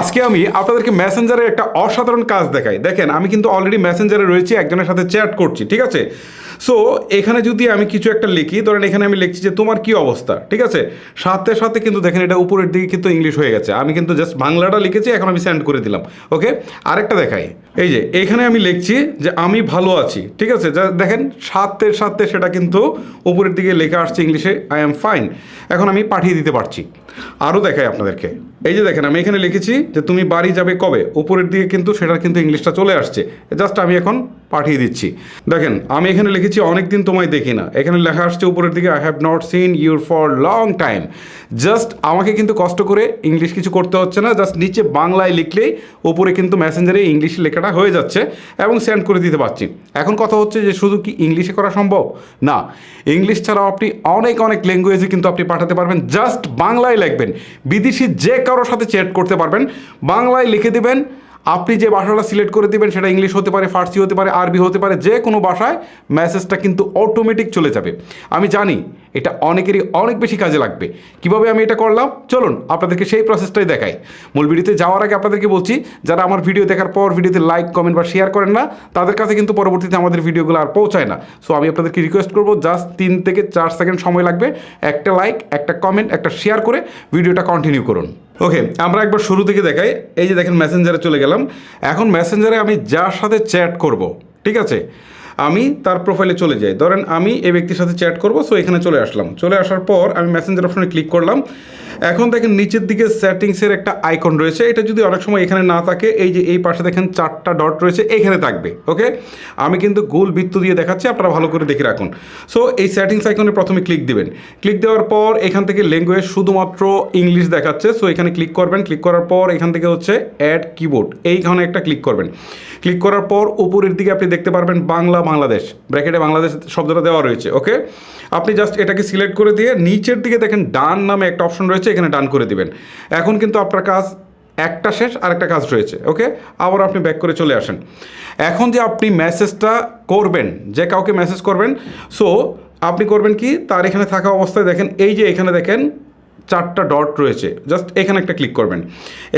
আজকে আমি আপনাদেরকে মেসেঞ্জারের একটা অসাধারণ কাজ দেখাই। দেখেন, আমি কিন্তু অলরেডি মেসেঞ্জারে রয়েছি, একজনের সাথে চ্যাট করছি, ঠিক আছে? সো এখানে যদি আমি কিছু একটা লিখি, ধরেন এখানে আমি লিখছি যে তোমার কি অবস্থা? ঠিক আছে? সাথে সাথে কিন্তু দেখেন এটা উপরের দিকে কিন্তু ইংলিশ হয়ে গেছে। আমি কিন্তু জাস্ট বাংলাটা লিখেছি, এখন আমি সেন্ড করে দিলাম। ওকে আরেকটা দেখাই। এই যে, এখানে আমি লিখছি যে আমি ভালো আছি। ঠিক আছে? যা, দেখেন, সাথে সাথে সেটা কিন্তু উপরের দিকে লেখা আসছে ইংলিশে আই এম ফাইন এখন আমি পাঠিয়ে দিতে পারছি। আরও দেখাই আপনাদেরকে। এই যে দেখেন, আমি এখানে লিখেছি যে তুমি বাড়ি যাবে কবে? উপরের দিকে কিন্তু সেটার কিন্তু ইংলিশটা চলে আসছে। জাস্ট আমি এখন পাঠিয়ে দিচ্ছি। দেখেন, আমি এখানে লিখেছি অনেক দিন তোমায় দেখি না। এখানে লেখা আসছে উপরের দিকে I have not seen your for long time just আমাকে কিন্তু কষ্ট করে ইংলিশ কিছু করতে হচ্ছে না জাস্ট নিচে বাংলায় লিখলেই উপরে কিন্তু মেসেঞ্জারে ইংলিশ লেখাটা হয়ে যাচ্ছে এবং সেন্ড করে দিতে পারছি। এখন কথা হচ্ছে যে, শুধু কি ইংলিশে করা সম্ভব? না ইংলিশ ছাড়াও আপনি অনেক অনেক ল্যাঙ্গুয়েজে কিন্তু আপনি পাঠাতে পারবেন। জাস্ট বাংলায় লিখবেন। বিদেশি যে কারোর সাথে চ্যাট করতে পারবেন, বাংলায় লিখে দিবেন আপনি যে ভাষাটা সিলেক্ট করে দেবেন, সেটা ইংলিশ হতে পারে ফার্সি হতে পারে আরবি হতে পারে, যে কোনো ভাষায় মেসেজটা কিন্তু অটোমেটিক চলে যাবে। আমি জানি এটা অনেকেরই অনেক বেশি কাজে লাগবে। কীভাবে আমি এটা করলাম? চলুন আপনাদেরকে সেই প্রসেসটাই দেখাই। মূল ভিডিওতে যাওয়ার আগে আপনাদেরকে বলছি, যারা আমার ভিডিও দেখার পর ভিডিওতে লাইক কমেন্ট বা শেয়ার করেন না, তাদের কাছে কিন্তু পরবর্তীতে আমাদের ভিডিওগুলো আর পৌঁছায় না। সো আমি আপনাদেরকে রিকোয়েস্ট করব জাস্ট তিন থেকে চার সেকেন্ড সময় লাগবে। একটা লাইক একটা কমেন্ট একটা শেয়ার করে ভিডিওটা কন্টিনিউ করুন। ওকে আমরা একবার শুরু থেকে দেখাই। এই যে দেখেন মেসেঞ্জারে চলে গেলাম। এখন মেসেঞ্জারে আমি যার সাথে চ্যাট করব, ঠিক আছে? আমি তার প্রোফাইলে চলে যাই। ধরেন, আমি এই ব্যক্তির সাথে চ্যাট করব সো এখানে চলে আসলাম। চলে আসার পর আমি মেসেঞ্জার অপশনে ক্লিক করলাম। এখন দেখেন নিচের দিকে সেটিংসের একটা আইকন রয়েছে। এটা যদি অনেক সময় এখানে না থাকে, এই যে এই পাশে দেখেন চারটা ডট রয়েছে, এখানে থাকবে, ওকে? আমি কিন্তু গোল বৃত্ত দিয়ে দেখাচ্ছি, আপনারা ভালো করে দেখে রাখুন। সো এই সেটিংস আইকনে প্রথমে ক্লিক দিবেন। ক্লিক দেওয়ার পর এখান থেকে ল্যাঙ্গুয়েজ শুধুমাত্র ইংলিশ দেখাচ্ছে। সো এখানে ক্লিক করবেন। ক্লিক করার পর এখান থেকে হচ্ছে অ্যাড কিবোর্ড এইখানে একটা ক্লিক করবেন। ক্লিক করার পর উপরের দিকে আপনি দেখতে পারবেন বাংলা বাংলাদেশ। ব্র্যাকেটে বাংলাদেশ শব্দটা দেওয়া রয়েছে, ওকে? আপনি জাস্ট এটাকে সিলেক্ট করে দিয়ে নিচের দিকে দেখেন ডান নামে একটা অপশন রয়েছে। এখানে ডান করে দিবেন। এখন কিন্তু আপনার কাজ একটা শেষ আর একটা কাজ রয়েছে, ওকে? আবার আপনি ব্যাক করে চলে আসেন। এখন যে আপনি মেসেজটা করবেন, যে কাউকে মেসেজ করবেন সো আপনি করবেন কি? তার এখানে থাকা অবস্থায় দেখেন, এই যে এখানে দেখেন চারটা ডট রয়েছে। জাস্ট এখানে একটা ক্লিক করবেন।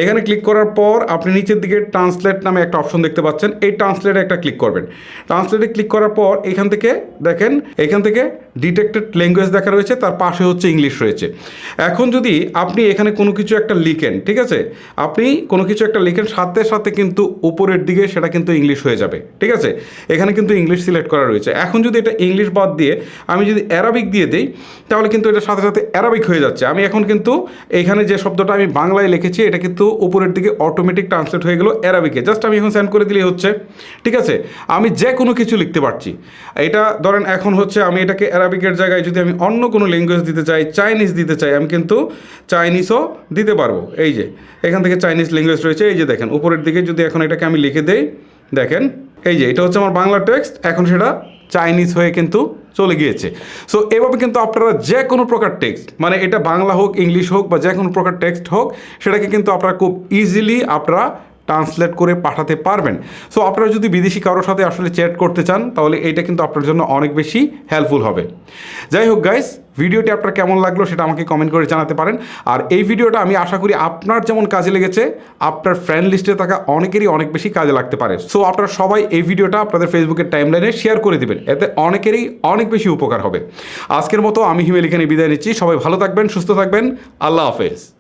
এখানে ক্লিক করার পর আপনি নিচের দিকে ট্রান্সলেট নামে একটা অপশন দেখতে পাচ্ছেন। এই ট্রান্সলেটে একটা ক্লিক করবেন। ট্রান্সলেটে ক্লিক করার পর এখান থেকে দেখেন, এখান থেকে ডিটেক্টেড ল্যাঙ্গুয়েজ দেখা রয়েছে, তার পাশে হচ্ছে ইংলিশ রয়েছে। এখন যদি আপনি এখানে কোনো কিছু একটা লিখেন, ঠিক আছে? আপনি কোনো কিছু একটা লিখেন, সাথে সাথে কিন্তু উপরের দিকে সেটা কিন্তু ইংলিশ হয়ে যাবে, ঠিক আছে? এখানে কিন্তু ইংলিশ সিলেক্ট করা রয়েছে। এখন যদি এটা ইংলিশ বাদ দিয়ে আমি যদি অ্যারাবিক দিয়ে দিই, তাহলে কিন্তু এটা সাথে সাথে অ্যারাবিক হয়ে যাচ্ছে। আমি এখন কিন্তু এখানে যে শব্দটা আমি বাংলায় লিখেছি, এটা কিন্তু উপরের দিকে অটোমেটিক ট্রান্সলেট হয়ে গেলো অ্যারাবিকে জাস্ট আমি এখন সেন্ড করে দিলেই হচ্ছে। ঠিক আছে? আমি যে কোনো কিছু লিখতে পারছি। এটা ধরেন এখন হচ্ছে আমি এটাকে অ্যারাবিকের জায়গায় যদি আমি অন্য কোনো ল্যাঙ্গুয়েজ দিতে চাই চাইনিজ দিতে চাই, আমি কিন্তু চাইনিজও দিতে পারব। এই যে, এখান থেকে চাইনিজ ল্যাঙ্গুয়েজ রয়েছে। এই যে দেখেন, উপরের দিকে যদি এখন এটাকে আমি লিখে দেই, দেখেন, এই যে, এটা হচ্ছে আমার বাংলা টেক্সট এখন সেটা চাইনিজ হয়ে কিন্তু চলে গিয়েছে। সো এভাবে কিন্তু আপনারা যে কোনো প্রকার টেক্সট মানে এটা বাংলা হোক, ইংলিশ হোক বা যে কোনো প্রকার টেক্সট হোক, সেটাকে কিন্তু আপনারা খুব ইজিলি আপনারা ট্রান্সলেট করে পাঠাতে পারবেন। সো আপনারা যদি বিদেশি কারোর সাথে আসলে চ্যাট করতে চান, তাহলে এইটা কিন্তু আপনার জন্য অনেক বেশি হেল্পফুল হবে। যাই হোক গাইস ভিডিওটি আপনার কেমন লাগল সেটা আমাকে কমেন্ট করে জানাতে পারেন। আর এই ভিডিওটা আমি আশা করি আপনার যেমন কাজে লেগেছে, আপনার ফ্রেন্ড লিস্টে থাকা অনেকেরই অনেক বেশি কাজে লাগতে পারে। সো আপনারা সবাই এই ভিডিওটা আপনাদের ফেসবুকের টাইমলাইনে শেয়ার করে দিবেন। এতে অনেকেরই অনেক বেশি উপকার হবে। আজকের মতো আমি হিমেল এখানে বিদায় নিচ্ছি। সবাই ভালো থাকবেন, সুস্থ থাকবেন। আল্লাহ হাফেজ।